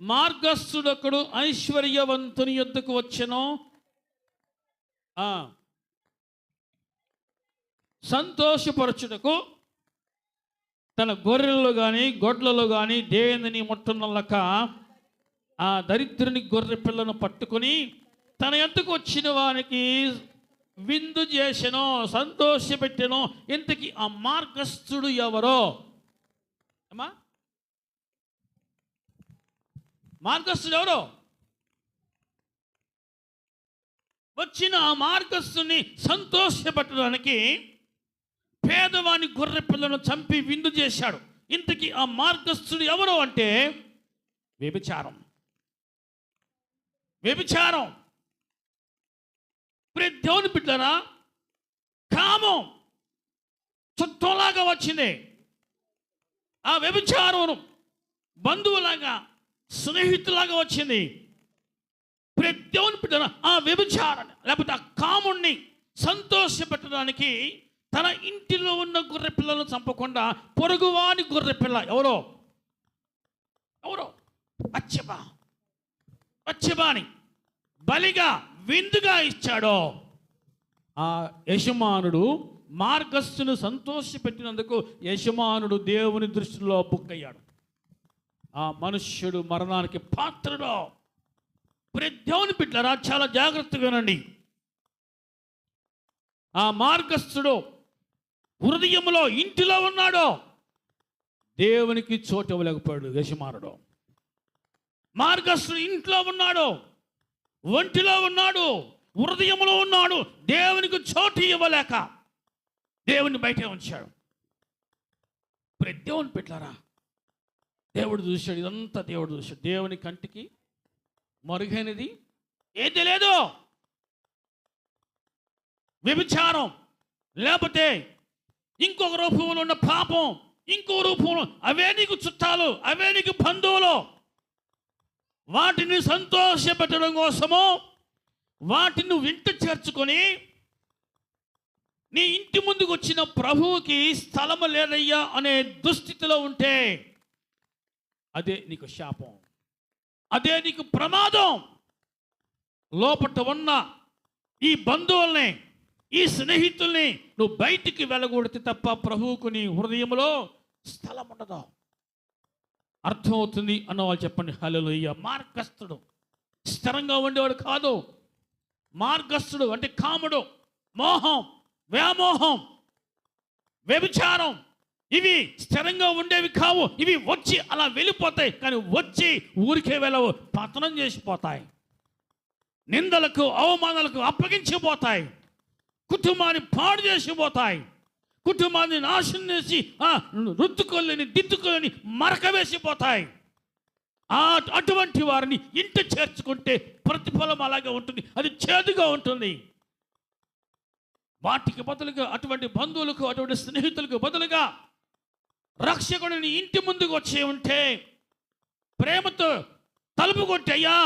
మార్గస్థుడొకడు ఐశ్వర్యవంతుని యొద్దకు వచ్చెను? సంతోషపరచుటకు తన గొర్రెల్లో కానీ గొడ్లలో కానీ దేనిని ముట్టనల్లక ఆ దరిద్రుని గొర్రె పిల్లను పట్టుకొని తన ఎంతకు వచ్చిన వానికి విందు చేసెనో సంతోషపెట్టెను ఇంతకీ ఆ మార్గస్థుడు ఎవరో? అమ్మా? మార్గస్థుడు ఎవరో? వచ్చిన ఆ మార్గస్థుని సంతోషపెట్టడానికి పేదవాని గొర్రె పిల్లను చంపి విందు చేశాడు. ఇంతకీ ఆ మార్గస్థుడు ఎవరు అంటే? వ్యభిచారం. వ్యభిచారం. ప్రియ దేవుని బిడ్డరా కామం చుట్టంలాగా వచ్చింది. ఆ వ్యభిచారం బంధువులాగా స్నేహితులాగా వచ్చింది. ప్రియ దేవుని బిడ్డరా ఆ వ్యభిచారాన్ని లేకపోతే ఆ కాముణ్ణి సంతోషపెట్టడానికి తన ఇంటిలో ఉన్న గొర్రె పిల్లలను చంపకుండా పొరుగువాని గొర్రె పిల్ల ఎవరో? ఎవరో? అచ్చబా. అచ్చబాని. బలిగా విందుగా ఇచ్చాడో. ఆ యజమానుడు మార్గస్థును సంతోషపెట్టినందుకు యజమానుడు దేవుని దృష్టిలో బుక్కయ్యాడు ఆ మనుష్యుడు మరణానికి పాత్రలో. ప్రియ దేవుని బిడ్డరా చాలా జాగ్రత్తగానండి ఆ మార్గస్థుడు హృదయంలో ఇంటిలో ఉన్నాడో. దేవునికి చోటు ఇవ్వలేకపోయాడు యజమానుడు. మార్గస్థుడు ఇంట్లో ఉన్నాడు. ఒంటిలో ఉన్నాడు. హృదయంలో ఉన్నాడు. దేవునికి చోటు ఇవ్వలేక దేవుని బయటే ఉంచాడు. ప్రతి దేవుని పెట్టారా దేవుడు చూశాడు ఇదంతా దేవుడు చూశాడు. దేవుని కంటికి మరుగైనది ఏది లేదు. వ్యభిచారం లేకపోతే ఇంకొక రూపంలో ఉన్న పాపం ఇంకో రూపంలో అవే నీకు చుట్టాలు అవే నీకు బంధువులు. వాటిని సంతోషపెట్టడం కోసము వాటిని వింట చేర్చుకొని నీ ఇంటి ముందుకు వచ్చిన ప్రభువుకి స్థలము లేదయ్యా అనే దుస్థితిలో ఉంటే అదే నీకు శాపం. అదే నీకు ప్రమాదం. లోపట ఉన్న ఈ బంధువుల్ని ఈ స్నేహితుల్ని నువ్వు బయటికి వెళ్ళకూడదు తప్ప ప్రభువుకు నీ హృదయంలో స్థలం ఉండదు. అర్థమవుతుంది అన్నవాళ్ళు చెప్పండి హలోయ్య మార్గస్థుడు. స్థిరంగా ఉండేవాడు కాదు. మార్గస్థుడు అంటే కాముడు. మోహం వ్యామోహం వ్యభిచారం. ఇవి స్థిరంగా ఉండేవి కావు. ఇవి వచ్చి అలా వెళ్ళిపోతాయి. కానీ వచ్చి ఊరికే వెళ్ళవు. పతనం చేసిపోతాయి నిందలకు అవమానాలకు అప్పగించిపోతాయి కుటుంబాన్ని పాడు చేసిపోతాయి కుటుంబాన్ని నాశనం చేసి రుద్దుకోలేని దిద్దుకోలేని మరక వేసిపోతాయి అటువంటి వారిని ఇంట చేర్చుకుంటే ప్రతిఫలం అలాగే ఉంటుంది. అది చేదుగా ఉంటుంది. వాటికి బదులుగా అటువంటి బంధువులకు అటువంటి స్నేహితులకు బదులుగా రక్షకుడిని ఇంటి ముందుకు వచ్చి ఉంటే ప్రేమతో తలుపు కొట్టి అయ్యా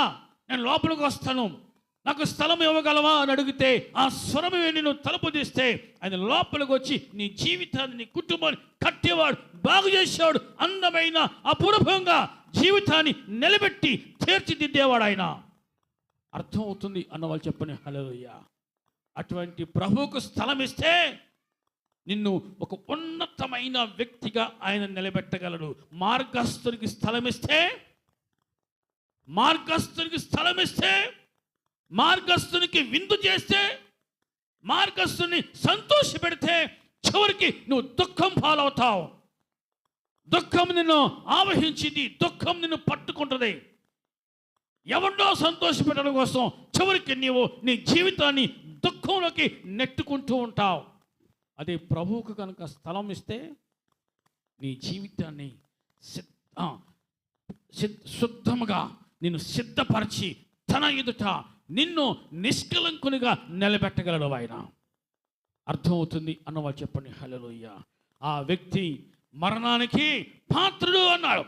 నేను లోపలికి వస్తాను. నాకు స్థలం ఇవ్వగలవా? అని అడిగితే ఆ స్వరం విని నువ్వు తలుపు తీస్తే ఆయన లోపలికి వచ్చి నీ జీవితాన్ని నీ కుటుంబాన్ని కట్టేవాడు బాగు చేసేవాడు అందమైన అపూర్వంగా జీవితాన్ని నిలబెట్టి తీర్చిదిద్దేవాడు ఆయన. అర్థమవుతుంది అన్న వాళ్ళు చెప్పని హలోయ్య అటువంటి ప్రభువుకు స్థలం ఇస్తే నిన్ను ఒక ఉన్నతమైన వ్యక్తిగా ఆయన నిలబెట్టగలడు. మార్గస్థునికి స్థలమిస్తే మార్గస్థునికి స్థలం ఇస్తే మార్గస్థునికి విందు చేస్తే మార్గస్థుని సంతోష పెడితే చివరికి నువ్వు దుఃఖం పాలవుతావు. దుఃఖం నిన్ను ఆవహించింది దుఃఖం నిన్ను పట్టుకుంటుంది. ఎవరినో సంతోషపెట్టడం కోసం చివరికి నీవు నీ జీవితాన్ని దుఃఖంలోకి నెట్టుకుంటూ ఉంటావు. అదే ప్రభువుకు కనుక స్థలం ఇస్తే నీ జీవితాన్ని సిద్ధ శుద్ధముగా నిన్ను సిద్ధపరిచి తన ఎదుట నిన్ను నిష్కలంకునిగా నిలబెట్టగలడు ఆయన. అర్థమవుతుంది? అన్నవాళ్ళు చెప్పండి. హలోయ్య ఆ వ్యక్తి మరణానికి పాత్రుడు అన్నాడు.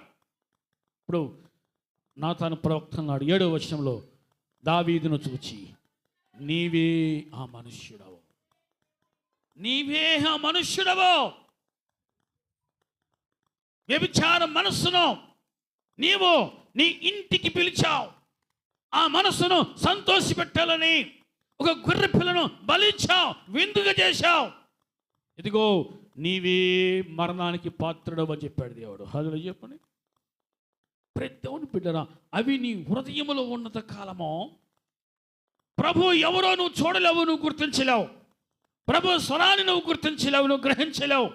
ఇప్పుడు నా తాను ప్రవక్త అన్నాడు. ఏడో వచనంలో దావీదును చూచి నీవే ఆ మనుష్యుడవు. నీవే మనుష్యుడవో? వ్యభిచార మనస్సును నీవు నీ ఇంటికి పిలిచావు. ఆ మనసును సంతోషపెట్టాలని ఒక గొర్రె పిల్లను బలిచ్చావు విందుగా చేశావు. ఇదిగో నీవే మరణానికి పాత్రుడు అని చెప్పాడు దేవుడు. హదులు చెప్పండి. ప్రతి బిడ్డరా అవి నీ హృదయములో ఉన్నత కాలము ప్రభు ఎవరో నువ్వు చూడలేవు నువ్వు గుర్తించలేవు. ప్రభు స్వరాన్ని నువ్వు గుర్తించలేవు నువ్వు గ్రహించలేవు.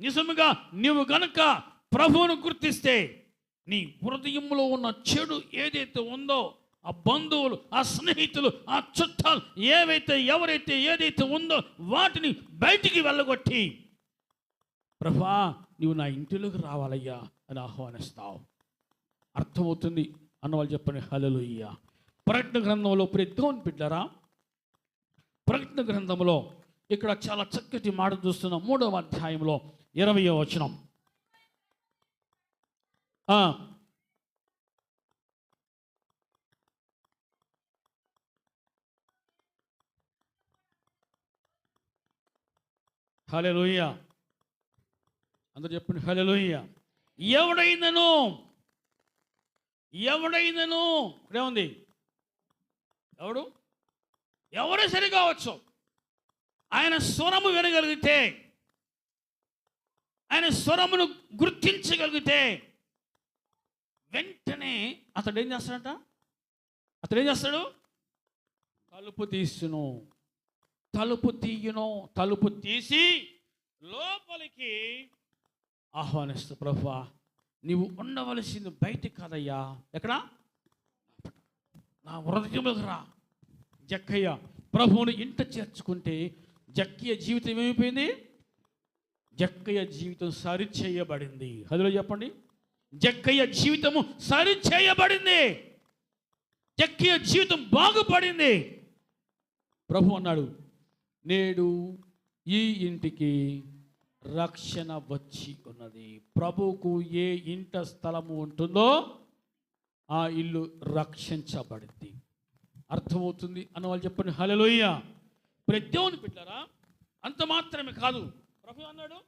నిజముగా నువ్వు గనుక ప్రభువును గుర్తిస్తే నీ హృదయంలో ఉన్న చెడు ఏదైతే ఉందో ఆ బంధువులు ఆ స్నేహితులు ఆ చుట్టాలు ఏవైతే ఎవరైతే ఏదైతే ఉందో వాటిని బయటికి వెళ్ళగొట్టి ప్రభా నువ్వు నా ఇంటిలోకి రావాలయ్యా అని ఆహ్వానిస్తావు. అర్థమవుతుంది? అన్నవాళ్ళు చెప్పండి హలలుయ్యా ప్రకటన గ్రంథంలో ప్రతి బిడ్డరా ప్రకటన గ్రంథంలో ఇక్కడ చాలా చక్కటి మాట చూస్తున్నాం. మూడవ అధ్యాయంలో ఇరవయో వచనం. హలే లోయ అందరు చెప్పండి హల్లెలూయ. ఎవడైనను? ఎవడైనను? ఇక్కడేముంది? ఎవడు? ఎవరు సరి కావచ్చు ఆయన స్వరము వినగలిగితే ఆయన స్వరమును గుర్తించగలిగితే వెంటనే అతడు ఏం చేస్తాడట? అతడు ఏం చేస్తాడు? తలుపు తీస్తును. తలుపు తీయును. తలుపు తీసి లోపలికి ఆహ్వానిస్తూ ప్రభా నీవు ఉండవలసింది బయట కాదయ్యా. ఎక్కడ? నా హృదయంలోకి రా. జక్కయ్య ప్రభువుని ఇంట చేర్చుకుంటే జక్కయ్య జీవితం ఏమైపోయింది? జక్కయ్య జీవితం సరిచేయబడింది. అదిలో చెప్పండి. జక్కయ్య జీవితము సరిచేయబడింది. జక్కయ్య జీవితం బాగుపడింది. ప్రభు అన్నాడు నేడు ఈ ఇంటికి రక్షణ వచ్చి ఉన్నది. ప్రభువుకు ఏ ఇంట స్థలము ఉంటుందో ఆ ఇల్లు రక్షించబడింది. అర్థమవుతుంది అన్న వాళ్ళు చెప్పండి. హలలోయ ప్రత్యేవుని పెట్టారా? అంత మాత్రమే కాదు. ప్రభు అన్నాడు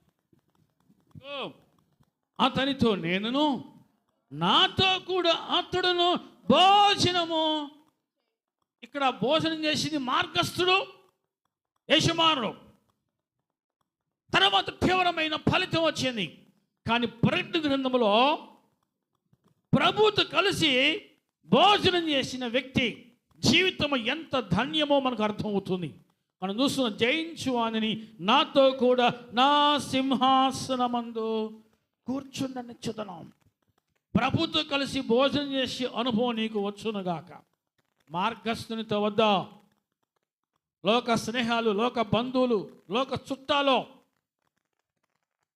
అతనితో నేనును నాతో కూడా అతడును భోజనము. ఇక్కడ భోజనం చేసింది మార్గస్థుడు యశమానుడు తర్వాత తీవ్రమైన ఫలితం వచ్చింది. కానీ ప్రకటన గ్రంథంలో ప్రభుతో కలిసి భోజనం చేసిన వ్యక్తి జీవితం ఎంత ధన్యమో మనకు అర్థమవుతుంది. మనం చూస్తున్న జయించు అని నాతో కూడా నా సింహాసనమందు కూర్చుండని చుదనం. ప్రభుతో కలిసి భోజనం చేసే అనుభవం నీకు వచ్చునుగాక మార్గస్థునితో వద్ద లోక స్నేహాలు లోక బంధువులు లోక చుట్టాలో.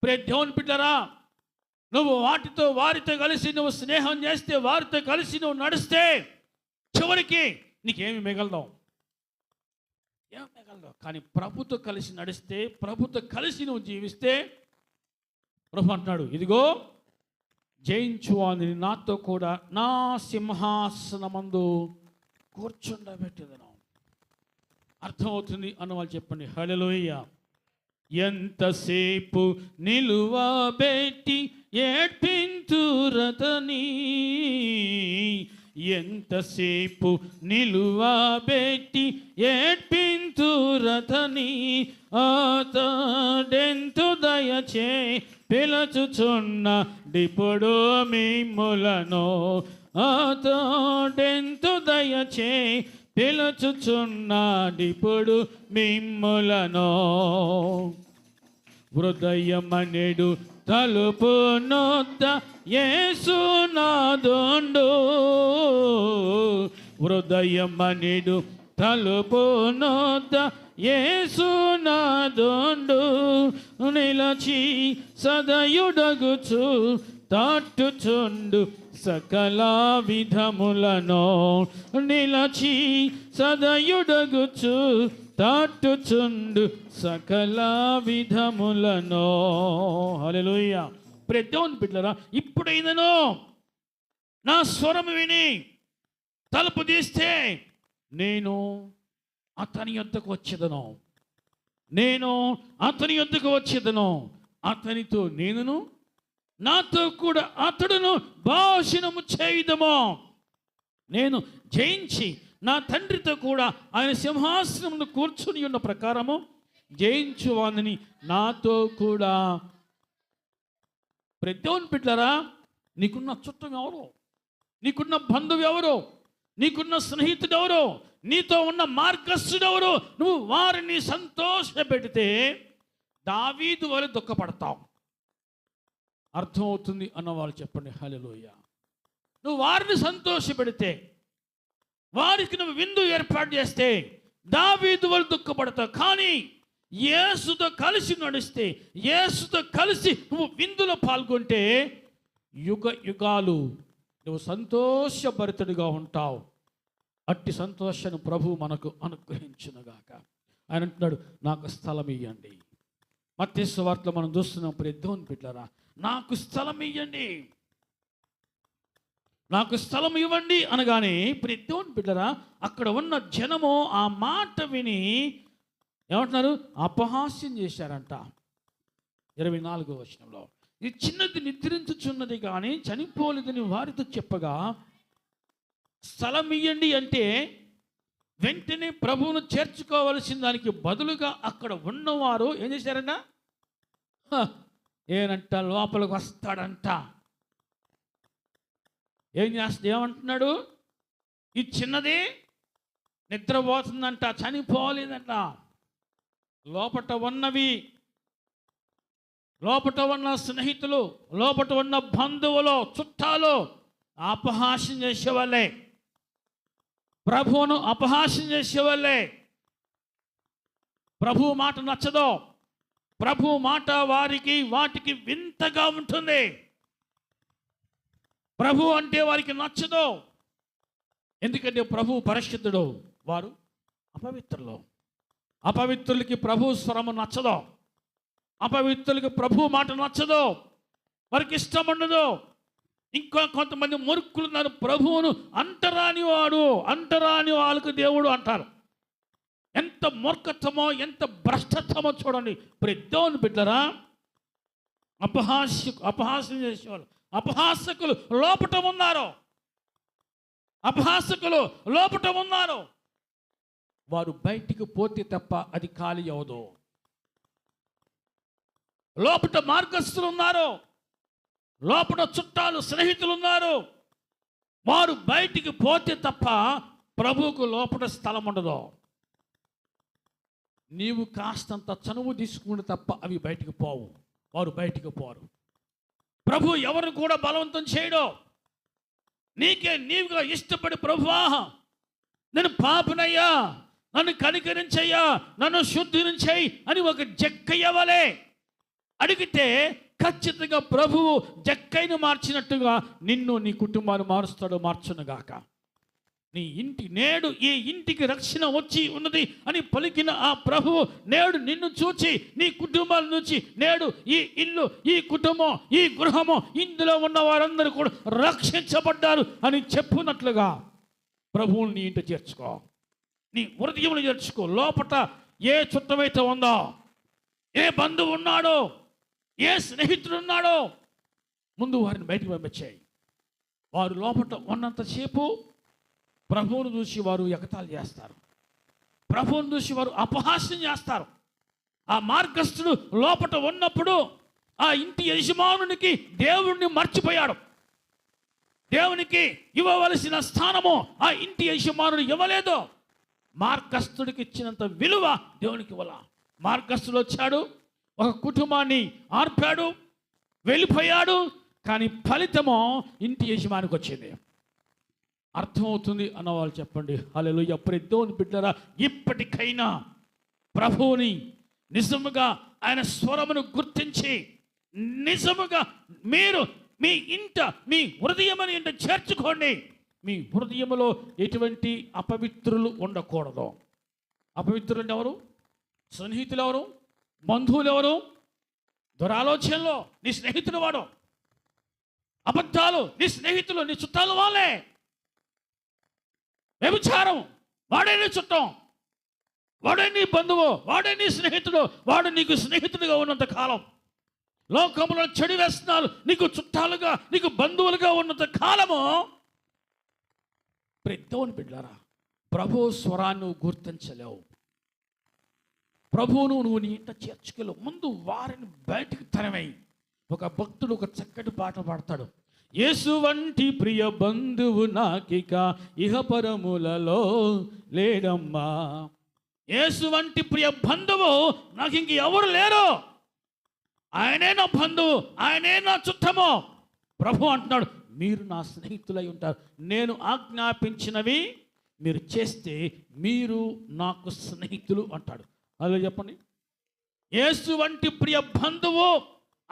ప్రే దేవుని బిడ్డరా నువ్వు వాటితో వారితో కలిసి నువ్వు స్నేహం చేస్తే వారితో కలిసి నువ్వు నడిస్తే చివరికి నీకేమి మిగలదాం. ఏం మిగలదావు కానీ ప్రభుతో కలిసి నడిస్తే ప్రభుతో కలిసి నువ్వు జీవిస్తే ప్రభు అంటున్నాడు ఇదిగో జయించు అని నాతో కూడా నా సింహాసనమందు కూర్చుండబెట్టేదను. అర్థమవుతుంది అన్న వాళ్ళు చెప్పండి. హలలోయ ఎంతసేపు నిలువబెట్టి ఏడ్పింతురతని ఎంతసేపు నిలువబెట్టి ఏడ్పింతురతని ఆతడెంతు దయచే పిలచుచున్న డిప్పుడు మిమ్ములను ఆతడెంతు దయచే పిలుచుచున్నాడిప్పుడు మిమ్ములను. హృదయమనెడు తలుపు నొద్ద యేసునాదుండు హృదయమనెడు తలుపు నొద్ద యేసునాదుండు నిలచి సదయుడగుచు తట్టుచుండు సకల విధములను. నిలచి సదయుడగుచు తట్టుచుండు సకల విధములను. హల్లెలూయ. ప్రతిదేవుని బిడ్డరా ఇప్పుడైనను నా స్వరం విని తలుపు తీస్తే నేను అతని యొద్దకు వచ్చేదను. నేను అతని యొద్దకు వచ్చేదను. అతనితో నేనును నాతో కూడా అతడును భాషణము చేయుదము. నేను జయించి నా తండ్రితో కూడా ఆయన సింహాసనమును కూర్చుని ఉన్న ప్రకారము జయించువానని నాతో కూడా. ప్రత్యోన్ పెట్టారా నీకున్న చుట్టం ఎవరు? నీకున్న బంధువు ఎవరు? నీకున్న స్నేహితుడు ఎవరు? నీతో ఉన్న మార్గస్థుడు ఎవరు? నువ్వు వారిని సంతోషపెడితే దావీదు వలె దుఃఖపడతావు అర్థమవుతుంది అన్నవాళ్ళు చెప్పండి హలిలోయ నువ్వు వారిని సంతోషపెడితే వారికి నువ్వు విందు ఏర్పాటు చేస్తే దావీదు వాళ్ళు దుఃఖపడతావు. కానీ యేసుతో కలిసి నడిస్తే యేసుతో కలిసి నువ్వు విందులో పాల్గొంటే యుగ యుగాలు నువ్వు సంతోషభరితుడిగా ఉంటావు. అట్టి సంతోషాన్ని ప్రభు మనకు అనుగ్రహించునుగాక. ఆయన అంటున్నాడు నాకు స్థలం ఇవ్వండి మత్స్య వార్తలో మనం చూస్తున్నాం ప్రద్దోని బిడ్డరా నాకు స్థలం ఇవ్వండి నాకు స్థలం ఇవ్వండి అనగానే ప్రద్దోని బిడ్డరా అక్కడ ఉన్న జనము ఆ మాట విని ఏమంటున్నారు? అపహాస్యం చేశారంట. ఇరవై నాలుగో వచనంలో. ఈ చిన్నది నిద్రించుచున్నది కానీ చనిపోలేదని వారితో చెప్పగా స్థలం ఇయ్యండి అంటే వెంటనే ప్రభువును చేర్చుకోవలసిన దానికి బదులుగా అక్కడ ఉన్నవారు ఏం చేశారన్నా ఏనంట లోపలికి వస్తాడంట. ఏం చేస్తుంది? ఏమంటున్నాడు? ఈ చిన్నది నిద్రపోతుందంట చనిపోలేదంట. లోపట ఉన్నవి లోపట ఉన్న స్నేహితులు లోపట ఉన్న బంధువులు చుట్టాలు అపహాస్యం చేసేవాళ్ళే. ప్రభువును అపహాస్యం చేసేవాళ్ళే. ప్రభు మాట నచ్చదో. ప్రభు మాట వారికి వాటికి వింతగా ఉంటుంది. ప్రభు అంటే వారికి నచ్చదు. ఎందుకంటే ప్రభు పరిశుద్ధుడు వారు అపవిత్రులు. అపవిత్రులకి ప్రభు స్వరము నచ్చదు. అపవిత్రులకి ప్రభు మాట నచ్చదు. వారికి ఇష్టం ఉండదు. ఇంకా కొంతమంది మురుక్కులు ఉన్నారు. ప్రభువును అంటరాని వాడు అంటరాని వాళ్ళకు దేవుడు అంటారు. ఎంత మూర్ఖత్వమో ఎంత భ్రష్టత్వమో చూడండి. పెద్దోని బిడ్డరా అపహాస్య అపహాస్యం చేసేవాళ్ళు. అపహాసకులు లోపట ఉన్నారు అపహాసకులు లోపట ఉన్నారు వారు బయటికి పోతే తప్ప అది ఖాళీ అవదు లోపట మార్గస్థులు ఉన్నారు లోపల చుట్టాలు స్నేహితులు ఉన్నారు వారు బయటికి పోతే తప్ప ప్రభువుకు లోపల స్థలం ఉండదు. నీవు కాస్తంత చనువు తీసుకుంటే తప్ప అవి బయటికి పోవు. వారు బయటికి పోరు. ప్రభు ఎవరు కూడా బలవంతం చేయడం. నీకే నీవుగా ఇష్టపడి ప్రభువా నేను పాపనయ్యా నన్ను కనికరించయ్యా నన్ను శుద్ధించేయి అని ఒక జక్కయ్యవలే అడిగితే ఖచ్చితంగా ప్రభువు జక్కైను మార్చినట్టుగా నిన్ను నీ కుటుంబాన్ని మారుస్తాడు మార్చునుగాక నీ ఇంటి నేడు ఈ ఇంటికి రక్షణ వచ్చి ఉన్నది అని పలికిన ఆ ప్రభువు నేడు నిన్ను చూచి నీ కుటుంబాల నుంచి నేడు ఈ ఇల్లు ఈ కుటుంబం ఈ గృహము ఇందులో ఉన్న వారందరూ కూడా రక్షించబడ్డారు అని చెప్పున్నట్లుగా ప్రభువుని నీ ఇంట చేర్చుకో. నీ హృదయములు చేర్చుకో. లోపట ఏ చుట్టమైతే ఉందో ఏ బంధువు ఉన్నాడో ఏ స్నేహితుడు ఉన్నాడో ముందు వారిని బయటకు పంపించాయి. వారు లోపల ఉన్నంతసేపు ప్రభువును చూసి వారు ఎగతాలు చేస్తారు. ప్రభువును చూసి వారు అపహాస్యం చేస్తారు. ఆ మార్గస్థుడు లోపట ఉన్నప్పుడు ఆ ఇంటి యజమానునికి దేవుణ్ణి మర్చిపోయాడు. దేవునికి ఇవ్వవలసిన స్థానము ఆ ఇంటి యజమానుడు ఇవ్వలేదు. మార్గస్థుడికి ఇచ్చినంత విలువ దేవునికి ఇవ్వాల. మార్గస్థుడు వచ్చాడు ఒక కుటుంబాన్ని ఆర్పాడు వెళ్ళిపోయాడు కానీ ఫలితము ఇంటి యజమానికి వచ్చింది. అర్థమవుతుంది అన్న వాళ్ళు చెప్పండి. హలో ఎప్పుడెద్దోని బిడ్డరా ఇప్పటికైనా ప్రభువుని నిజముగా ఆయన స్వరమును గుర్తించి నిజముగా మీరు మీ ఇంట మీ హృదయమని ఇంట చేర్చుకోండి. మీ హృదయములో ఎటువంటి అపవిత్రులు ఉండకూడదు. అపవిత్రులు అంటే ఎవరు? స్నేహితులు ఎవరు? బంధువులు ఎవరు? దురాలోచనలో నీ స్నేహితుడు వాడు. అబద్ధాలు నీ స్నేహితులు నీ చుట్టాలు వాళ్ళే. వ్యభిచారం. వాడే నీ చుట్టం. వాడే నీ బంధువు. వాడే నీ స్నేహితుడు. వాడు నీకు స్నేహితుడిగా ఉన్నంత కాలం. లోకంలో చెడు వేస్తున్నారు నీకు చుట్టాలుగా నీకు బంధువులుగా ఉన్నంత కాలము. ప్రద్దోని బిడ్డారా ప్రభు స్వరాన్ని గుర్తించలేవు. ప్రభువును నువ్వు నీ ఇంట చేర్చుకోలేవు ముందు వారిని బయటికి తరమై ఒక భక్తుడు ఒక చక్కటి పాట పాడతాడు. యేసు వంటి ప్రియ బంధువు నాకిక ఇహపరములలో లేడమ్మా. యేసు వంటి ప్రియ బంధువు నాకు ఇంక ఎవరు లేరు. ఆయనే నా బంధువు ఆయనే నా చుట్టము. ప్రభు అంటున్నాడు మీరు నా స్నేహితులై ఉంటారు. నేను ఆజ్ఞాపించినవి మీరు చేస్తే మీరు నాకు స్నేహితులు అంటాడు. అలా చెప్పండి. యేసు వంటి ప్రియ బంధువు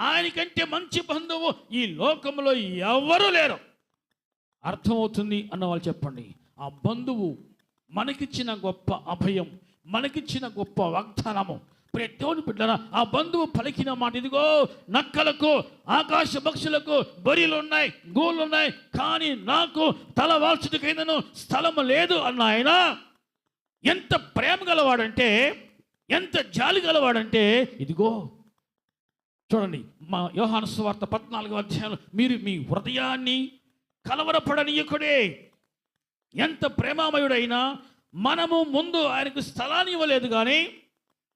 ఆయనకంటే మంచి బంధువు ఈ లోకంలో ఎవరు లేరు. అర్థమవుతుంది అన్న వాళ్ళు చెప్పండి. ఆ బంధువు మనకిచ్చిన గొప్ప అభయం మనకిచ్చిన గొప్ప వాగ్దానము. ప్రియ దేవుని బిడ్డరా ఆ బంధువు పలికిన మాట ఇదిగో నక్కలకు ఆకాశ పక్షులకు బొరిలు ఉన్నాయి గోళ్ళు ఉన్నాయి కానీ నాకు తల వాల్చుటకైనను స్థలము లేదు అన్న ఆయన. ఎంత ప్రేమ గలవాడంటే ఎంత జాలి గలవాడంటే ఇదిగో చూడండి మా యోహాను సువార్త పద్నాలుగు అధ్యాయంలో మీరు మీ హృదయాన్ని కలవరపడనీయకుడే. ఎంత ప్రేమామయుడైనా మనము ముందు ఆయనకు స్థలాన్ని ఇవ్వలేదు కానీ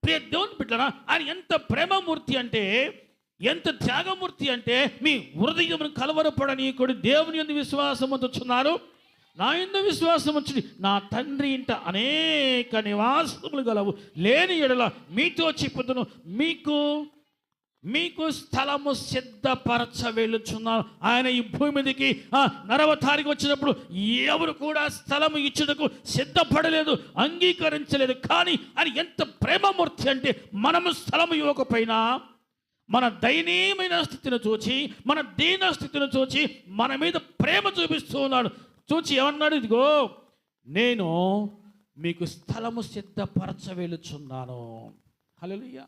ప్రియ దేవుని బిడ్డరా ఆయన ఎంత ప్రేమమూర్తి అంటే ఎంత త్యాగమూర్తి అంటే మీ హృదయం కలవరపడనీయకుడు దేవుని ఎందు విశ్వాసం వచ్చున్నారు నా ఎందు విశ్వాసం వచ్చి నా తండ్రి ఇంట అనేక నివాసములు గలవు. లేని ఎడల మీతో చెప్పుదును మీకు మీకు స్థలము సిద్ధపరచ వెళ్ళుచున్నారు ఆయన ఈ భూమి మీదకి ఆ, నరవతారికి వచ్చినప్పుడు ఎవరు కూడా స్థలము ఇచ్చుటకు సిద్ధపడలేదు అంగీకరించలేదు. కానీ ఆయన ఎంత ప్రేమమూర్తి అంటే మనము స్థలము ఇవ్వకపోయినా మన దయనీయమైన స్థితిని చూచి మన దీన స్థితిని చూచి మన మీద ప్రేమ చూపిస్తూ ఉన్నాడు. చూచి ఏమన్నాడు? ఇదిగో నేను మీకు స్థలము సిద్ధపరచ వెళ్ళుచున్నాను హల్లెలూయా.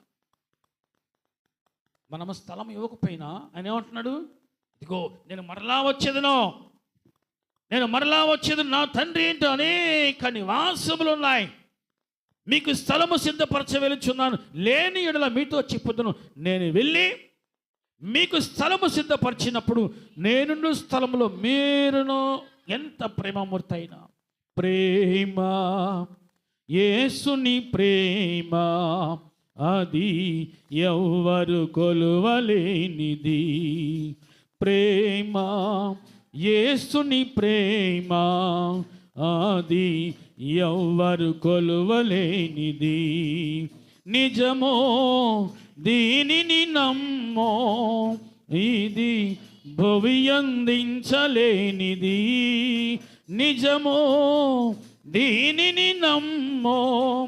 మనము స్థలం ఇవ్వకపోయినా ఆయన ఏమంటున్నాడు? ఇదిగో నేను మరలా వచ్చేదను. నేను మరలా వచ్చేది నా తండ్రి ఏంటో అనేక నివాసములు ఉన్నాయి. మీకు స్థలము సిద్ధపరచ వెళ్ళుచున్నాను లేని ఎడల మీతో చెప్పుదును. నేను వెళ్ళి మీకు స్థలము సిద్ధపరిచినప్పుడు నేను స్థలములో మీరును ఎంత ప్రేమమూర్తి అయినా ప్రేమ ఏసుని ప్రేమ అది ఎవ్వరు కొలువలేనిది. ప్రేమ యేసుని ప్రేమ అది ఎవ్వరు కొలువలేనిది. నిజమో దీనిని నమ్మో ఇది భువి అందించలేనిది. నిజమో దీనిని నమ్మో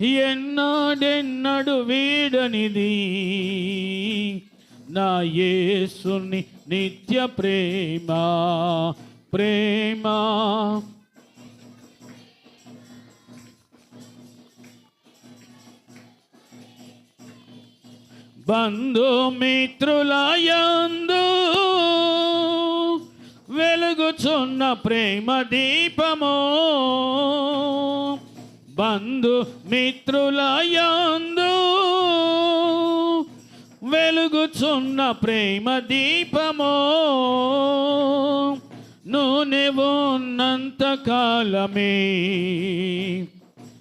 ఎన్నాడెన్నడు వీడనిది? నా యేసుని నిత్య ప్రేమ ప్రేమ. బంధుమిత్రులయందు వెలుగుచున్న ప్రేమ దీపము. బంధు మిత్రులయందు వెలుగుచున్న ప్రేమ దీపము. నూనె ఉన్నంత కాలమే.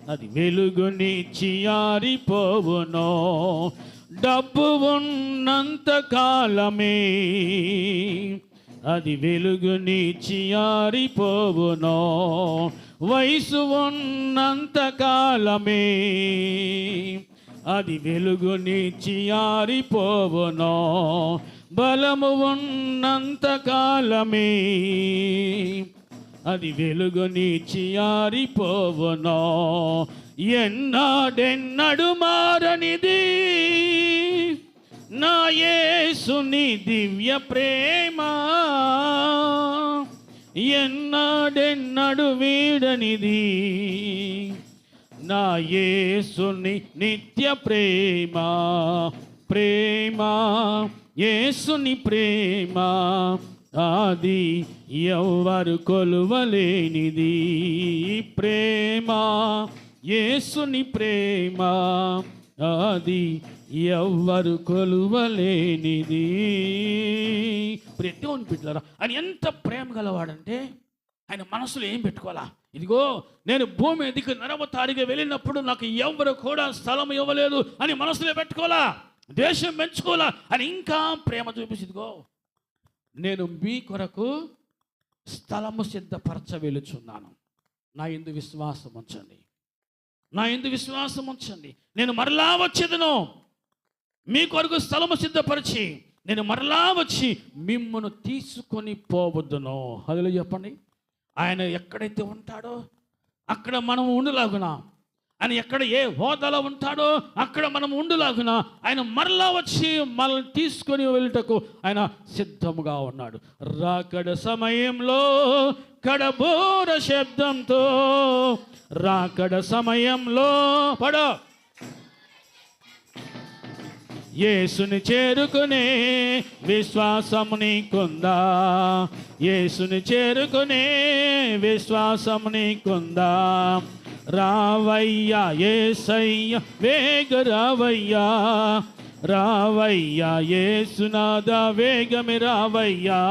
అది వెలుగునిచ్చి ఆరిపోవును డబ్బు ఉన్నంత కాలమే. అది వెలుగునిచ్చి ఆరిపోవును వయసు ఉన్నంత కాలమే అది వెలుగునిచ్చి ఆరిపోవును. బలము ఉన్నంత కాలమే అది వెలుగునిచ్చి ఆరిపోవును. ఎన్నాడెన్నడు మారనిది? నా యేసుని దివ్య ప్రేమ. ఎన్నాడెన్నడు వీడనిది? నా యేసుని నిత్య ప్రేమ ప్రేమ యేసుని ప్రేమ అది ఎవ్వరు కొలువలేనిది. ప్రేమ యేసుని ప్రేమ అది ఎవ్వరు కొలువలేనిది. దేవుని బిడ్డలారా ఆయన ఎంత ప్రేమ గలవాడంటే ఆయన మనసులో ఏం పెట్టుకోవాలా? ఇదిగో నేను భూమి ఎదికి నరవతారిగా వెళ్ళినప్పుడు నాకు ఎవరు కూడా స్థలం ఇవ్వలేదు అని మనసులో పెట్టుకోవాలా? దేశం పెంచుకోవాలా? అని ఇంకా ప్రేమ చూపించి ఇదిగో నేను మీ కొరకు స్థలము సిద్ధపరచ వెలుచున్నాను నా ఎందు విశ్వాసం ఉంచండి. నా ఎందు విశ్వాసం ఉంచండి. నేను మరలా వచ్చేదను. మీ కొరకు స్థలము సిద్ధపరిచి నేను మరలా వచ్చి మిమ్మను తీసుకొని పోవద్దును. అదిలో చెప్పండి. ఆయన ఎక్కడైతే ఉంటాడో అక్కడ మనం ఉండలాగునా? ఆయన ఎక్కడ ఏ హోదాలో ఉంటాడో అక్కడ మనం ఉండులాగున? ఆయన మరలా వచ్చి మనల్ని తీసుకొని వెళ్ళటకు ఆయన సిద్ధముగా ఉన్నాడు. రాకడ సమయంలో కడబోర శబ్దంతో రాకడ సమయంలో పడో. యేసుని చేరుకునే విశ్వాసం నీకుందా? యేసుని చేరుకునే విశ్వాసం నీకుందా? రావయ్యా ఏసయ్య వేగ రావయ్యా. రావయ్యా ఏసునాద వేగమి రావయ్యా.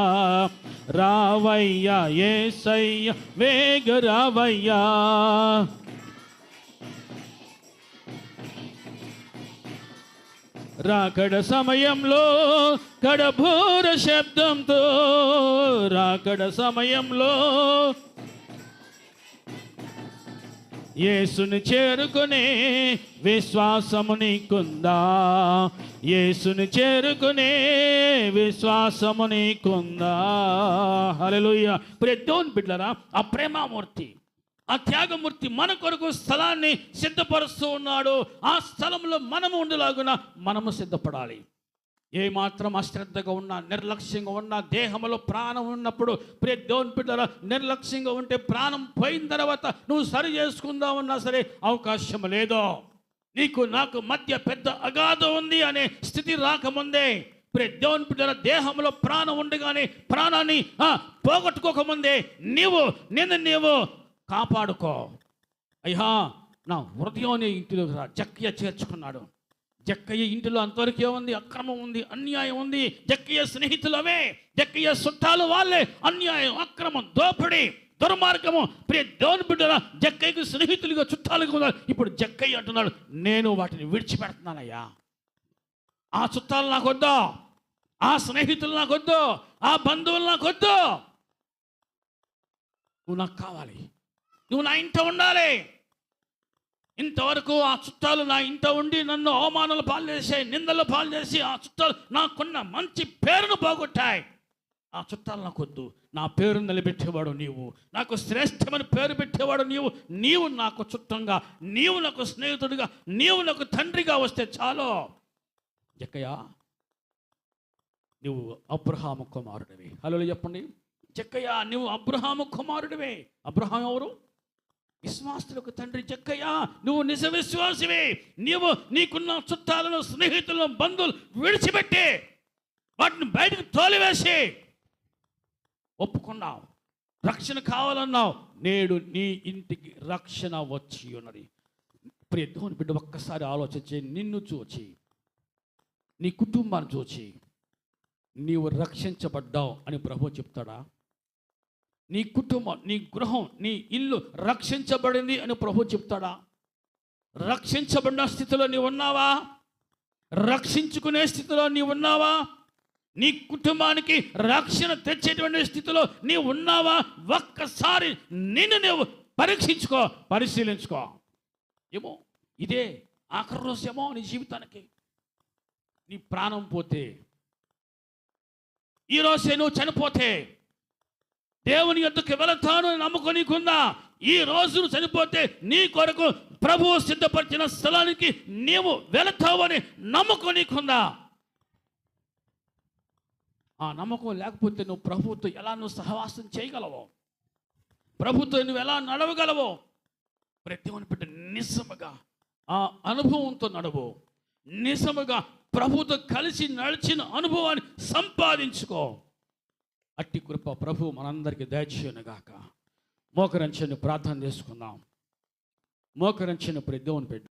రావయ్యా ఏసయ్య వేగ రావయ్యా. రాకడ సమయంలో కడభూర శబ్దంతో రాకడ సమయంలో యేసుని చేరుకునే విశ్వాసము నీకుందా? యేసుని చేరుకునే విశ్వాసము నీకుందా? హల్లెలూయా. ప్రియతోన్ బిడ్డరా ఆ ప్రేమామూర్తి ఆ త్యాగమూర్తి మన కొరకు స్థలాన్ని సిద్ధపరుస్తూ ఉన్నాడు. ఆ స్థలంలో మనము ఉండేలాగున మనము సిద్ధపడాలి. ఏమాత్రం అశ్రద్ధగా ఉన్నా నిర్లక్ష్యంగా ఉన్నా దేహంలో ప్రాణం ఉన్నప్పుడు ప్రియ దేవుని బిడ్డల నిర్లక్ష్యంగా ఉంటే ప్రాణం పోయిన తర్వాత నువ్వు సరి చేసుకుందామన్నా సరే అవకాశం లేదో. నీకు నాకు మధ్య పెద్ద అగాధం ఉంది అనే స్థితి రాకముందే ప్రియ దేవుని బిడ్డల దేహంలో ప్రాణం ఉండగానే ప్రాణాన్ని పోగొట్టుకోకముందే నీవు నిన్ను నీవు కాపాడుకో. అయ్యా నా హృదయాన్ని ఇంటిలోకి రా. జక్కయ్య చేర్చుకున్నాడు. జక్కయ్య ఇంటిలో అంతవరకు ఏముంది అక్రమం ఉంది అన్యాయం ఉంది. జక్కయ్య స్నేహితులు అవే జక్కయ్య చుట్టాలు వాళ్ళే. అన్యాయం అక్రమం దోపిడి దుర్మార్గము. ప్రియ దేవుని బిడ్డ జక్కయ్యకు స్నేహితులుగా చుట్టాలుగా ఉన్నారు. ఇప్పుడు జక్కయ్య అంటున్నాడు నేను వాటిని విడిచిపెడుతున్నానయ్యా. ఆ చుట్టాలు నాకొద్దు. ఆ స్నేహితులు నాకొద్దు. ఆ బంధువులు నాకొద్దు. నువ్వు నాకు కావాలి. నువ్వు నా ఇంట ఉండాలి. ఇంతవరకు ఆ చుట్టాలు నా ఇంట ఉండి నన్ను అవమానాలు పాలు చేసాయి నిందలు పాలు చేసి ఆ చుట్టాలు నాకున్న మంచి పేరును పోగొట్టాయి. ఆ చుట్టాలు నాకు వద్దు నా పేరు నిలబెట్టేవాడు నీవు. నాకు శ్రేష్టమైన పేరు పెట్టేవాడు నీవు. నీవు నాకు చుట్టంగా నీవు నాకు స్నేహితుడిగా నీవు నాకు తండ్రిగా వస్తే చాలు. జక్కయ్య నువ్వు అబ్రహాము కుమారుడివి. హలో చెప్పండి. జక్కయ్య నువ్వు అబ్రహాము కుమారుడివే. అబ్రహాం ఎవరు? విశ్వాసులకు తండ్రి చెక్కయ్యా నువ్వు నిజ విశ్వాసివే. నీవు నీకున్న చుట్టాలను స్నేహితులను బంధువులు విడిచిపెట్టి వాటిని బయటకు తోలివేసి ఒప్పుకున్నావు. రక్షణ కావాలన్నావు. నేడు నీ ఇంటికి రక్షణ వచ్చి ఉన్నది ప్రియ దేవుని బిడ్డ ఒక్కసారి ఆలోచించి నిన్ను చూచి నీ కుటుంబాన్ని చూచి నీవు రక్షించబడ్డావు అని ప్రభు చెప్తాడా? నీ కుటుంబం నీ గృహం నీ ఇల్లు రక్షించబడింది అని ప్రభు చెప్తాడా? రక్షించబడిన స్థితిలో నీవు ఉన్నావా? రక్షించుకునే స్థితిలో నీవు ఉన్నావా? నీ కుటుంబానికి రక్షణ తెచ్చేటువంటి స్థితిలో నీవు ఉన్నావా? ఒక్కసారి నిన్ను నువ్వు పరీక్షించుకో పరిశీలించుకో. ఏమో ఇదే ఆఖరి రోజు ఏమో నీ జీవితానికి. నీ ప్రాణం పోతే ఈ నువ్వు చనిపోతే దేవుని యొద్దకు వెళతాను నమ్ముకొనికుందా ఈ రోజు చనిపోతే నీ కొరకు ప్రభువు సిద్ధపరిచిన స్థలానికి నీవు వెళతావని నమ్ముకొనికుందా ఆ నమ్మకం లేకపోతే నువ్వు ప్రభుత్వం ఎలా నువ్వు సహవాసం చేయగలవు? ప్రభుత్వం నువ్వు ఎలా నడవగలవు? ప్రతి బిడ్డ పెట్టి నిజముగా ఆ అనుభవంతో నడువు. నిజముగా ప్రభుతో కలిసి నడిచిన అనుభవాన్ని సంపాదించుకో. అట్టి కృప ప్రభు మనందరికీ దయచేయనుగాక. మోకరించని ప్రార్థన చేసుకుందాం. మోకరించని ప్రతి దేవుని పెట్టి